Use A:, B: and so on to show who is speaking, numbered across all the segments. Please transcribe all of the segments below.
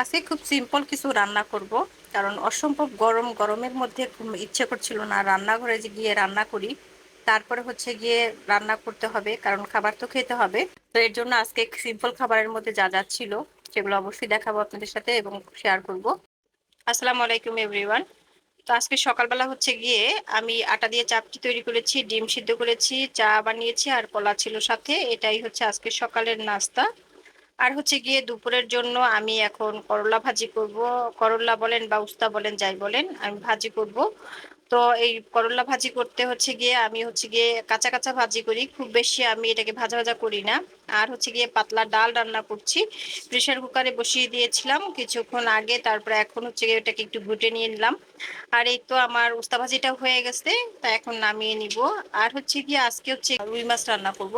A: আজকে খুব সিম্পল কিছু রান্না করব। কারণ অসম্ভব গরম, গরমের মধ্যে ইচ্ছে করছিল না। রান্নাঘরে যে গিয়ে রান্না করি, তারপরে হচ্ছে গিয়ে রান্না করতে হবে, কারণ খাবার তো খেতে হবে। তো এর জন্য আজকে সিম্পল খাবারের মধ্যে যা যা ছিল, সেগুলো অবশ্যই দেখাবো আপনাদের সাথে এবং শেয়ার করব। আসসালামু আলাইকুম এভরিওয়ান তো আজকে সকালবেলা হচ্ছে গিয়ে আমি আটা দিয়ে চাপটি তৈরি করেছি, ডিম সিদ্ধ করেছি, চা বানিয়েছি আর কলা ছিল সাথে। এটাই হচ্ছে আজকে সকালের নাস্তা। আর হচ্ছে গিয়ে দুপুরের জন্য আমি এখন করলা ভাজি করব। করলা বলেন বা উস্তা বলেন, যাই বলেন, আমি ভাজি করব। তো এই করলা ভাজি করতে হচ্ছে গিয়ে আমি হচ্ছে গিয়ে কাঁচা কাঁচা ভাজি করি, খুব বেশি আমি এটাকে ভাজা ভাজা করি না। আর হচ্ছে গিয়ে পাতলা ডাল রান্না করছি। প্রেশার কুকারে বসিয়ে দিয়েছিলাম, কিছুক্ষণ আগে, তারপরে এখন হচ্ছে গিয়ে এটাকে একটু ঘুটে নিয়ে নিলাম। আর এই তো আমার উস্তা ভাজিটা হয়ে গেছে, তা এখন নামিয়ে নিব। আর হচ্ছে গিয়ে আজকে হচ্ছে রুই মাছ রান্না করব।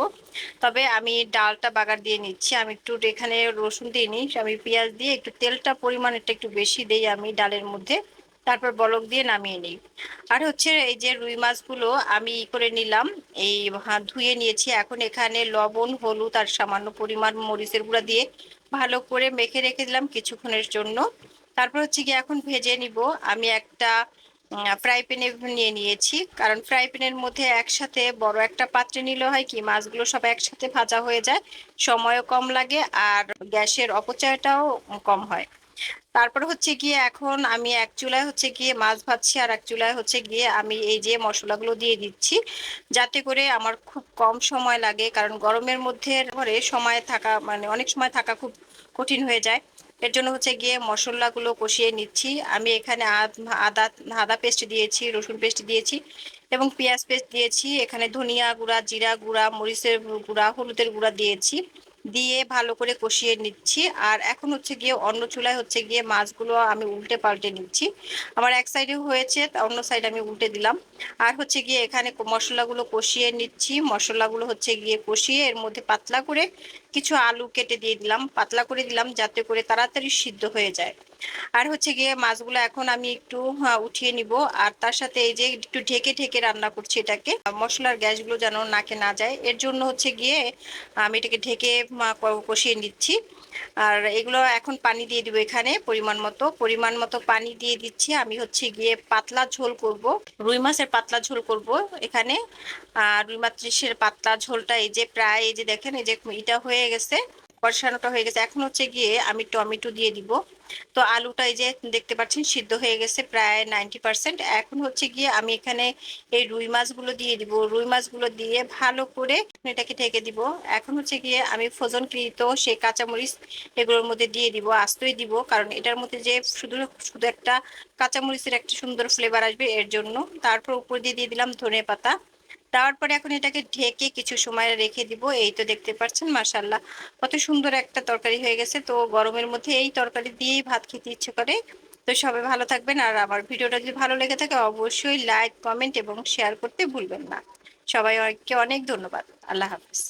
A: তবে আমি ডালটা বাগার দিয়ে নিচ্ছি, আমি একটু এখানে রসুন দিয়ে নিই, আমি পেঁয়াজ দিয়ে একটু তেলটা পরিমাণটা একটু বেশি দিই আমি ডালের মধ্যে। তারপর বলক দিয়ে নামিয়ে নিই। আর হচ্ছে এই যে রুই মাছগুলো আমি ই করে নিলাম, এই ধুয়ে নিয়েছি। এখন এখানে লবণ, হলুদ আর সামান্য পরিমাণ মরিচের গুঁড়া দিয়ে ভালো করে মেখে রেখে দিলাম কিছুক্ষণের জন্য। তারপর হচ্ছে গিয়ে এখন ভেজে নিব। আমি একটা ফ্রাই প্যানে নিয়ে নিয়েছি। কারণ ফ্রাই প্যানের মধ্যে একসাথে বড় একটা পাত্রে নিলে হয় কি, মাছগুলো সব একসাথে ভাজা হয়ে যায়, সময়ও কম লাগে আর গ্যাসের অপচয়টাও কম হয়। তারপর হচ্ছে গিয়ে এখন আমি এক চুলায় হচ্ছে গিয়ে মাছ ভাজছি আর এক চুলায় হচ্ছে গিয়ে আমি এই যে মশলাগুলো দিয়ে দিচ্ছি, যাতে করে আমার খুব কম সময় লাগে। কারণ গরমের মধ্যে ঘরে সময় থাকা মানে অনেক সময় থাকা খুব কঠিন হয়ে যায়। এর জন্য হচ্ছে গিয়ে মশলাগুলো কষিয়ে নিচ্ছি। আমি এখানে আদা আদা পেস্ট দিয়েছি, রসুন পেস্ট দিয়েছি এবং পেঁয়াজ পেস্ট দিয়েছি। এখানে ধনিয়া গুঁড়া, জিরা গুঁড়া, মরিচের গুঁড়া, হলুদের গুঁড়া দিয়েছি। দিয়ে ভালো করে কষিয়ে নিচ্ছি। আর এখন হচ্ছে গিয়ে অন্য চুলায় হচ্ছে গিয়ে মাছগুলো আমি উল্টে পাল্টে নিচ্ছি। আমার এক সাইডে হয়েছে অন্য সাইড আমি উল্টে দিলাম। আর হচ্ছে গিয়ে এখানে মশলাগুলো কষিয়ে নিচ্ছি। মশলাগুলো হচ্ছে গিয়ে কষিয়ে এর মধ্যে পাতলা করে কিছু আলু কেটে দিয়ে দিলাম। পাতলা করে দিলাম যাতে করে তাড়াতাড়ি সিদ্ধ হয়ে যায়। আর হচ্ছে গিয়ে মাছগুলো এখন আমি একটু উঠিয়ে নিব। আর তার সাথে এই যে একটু ঢেকে ঢেকে রান্না করছি এটাকে, মশলার গ্যাসগুলো যেন নাকে না যায়। এর জন্য হচ্ছে গিয়ে আমি এটাকে ঢেকে কষিয়ে নিচ্ছি। আর এগুলো এখন পানি দিয়ে দিব এখানে পরিমাণ মতো। পরিমাণ মতো পানি দিয়ে দিচ্ছি। আমি হচ্ছে গিয়ে পাতলা ঝোল করব। রুই মাছের পাতলা ঝোল করব এখানে। আর রুই মাছের পাতলা ঝোলটা এই যে প্রায়, এই যে দেখেন, এই যে এটা হয়ে গেছে। কষানোটা হয়ে গেছে। এখন হচ্ছে গিয়ে আমি টমেটো দিয়ে দিব। তো আলুটা এই যে দেখতে পাচ্ছেন সিদ্ধ হয়ে গেছে প্রায় নাইনটি পার্সেন্ট। এখন হচ্ছে গিয়ে আমি এখানে এই রুই মাছগুলো দিয়ে দিব। রুই মাছগুলো দিয়ে ভালো করে এটাকে ঢেকে দিব। এখন হচ্ছে গিয়ে আমি ফোজন কৃত সেই কাঁচামরিচ এগুলোর মধ্যে দিয়ে দিব, আস্তই দিব। কারণ এটার মধ্যে যে শুধু শুধু একটা কাঁচামরিচের একটা সুন্দর ফ্লেভার আসবে এর জন্য। তারপর উপর দিয়ে দিয়ে দিলাম ধনে পাতা দেওয়ার পরে এখন এটাকে ঢেকে কিছু সময় রেখে দিব। এই তো দেখতে পাচ্ছেন মাসাল্লাহ কত সুন্দর একটা তরকারি হয়ে গেছে। তো গরমের মধ্যে এই তরকারি দিয়েই ভাত খেতে ইচ্ছে করে। তো সবাই ভালো থাকবেন। আর আমার ভিডিওটা যদি ভালো লেগে থাকে, অবশ্যই লাইক, কমেন্ট এবং শেয়ার করতে ভুলবেন না। সবাই অনেক অনেক ধন্যবাদ। আল্লাহ হাফিজ।